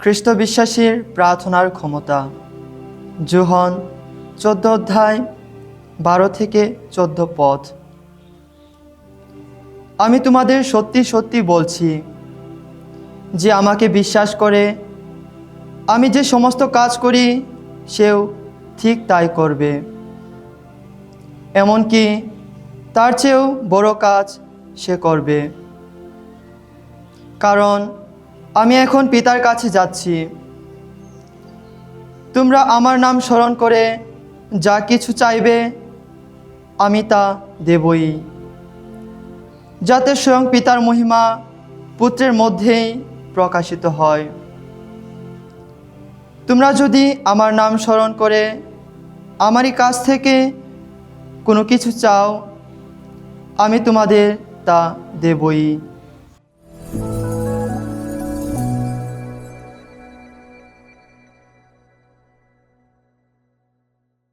খ্রিস্ট বিশ্বাসীর প্রার্থনার ক্ষমতা। জোহন চোদ্দ অধ্যায় বারো থেকে চোদ্দ পথ। আমি তোমাদের সত্যি সত্যি বলছি, যে আমাকে বিশ্বাস করে, আমি যে সমস্ত কাজ করি, সেও ঠিক তাই করবে। এমনকি তার চেয়েও বড় কাজ সে করবে। কারণ আমি এখন পিতার কাছে যাচ্ছি। তোমরা আমার নাম স্মরণ করে যা কিছু চাইবে, আমি তা দেবই। যাতে স্বয়ং পিতার মহিমা পুত্রের মধ্যেই প্রকাশিত হয়। তোমরা যদি আমার নাম স্মরণ করে আমারই কাছ থেকে কোনো কিছু চাও, আমি তোমাদের তা দেবই।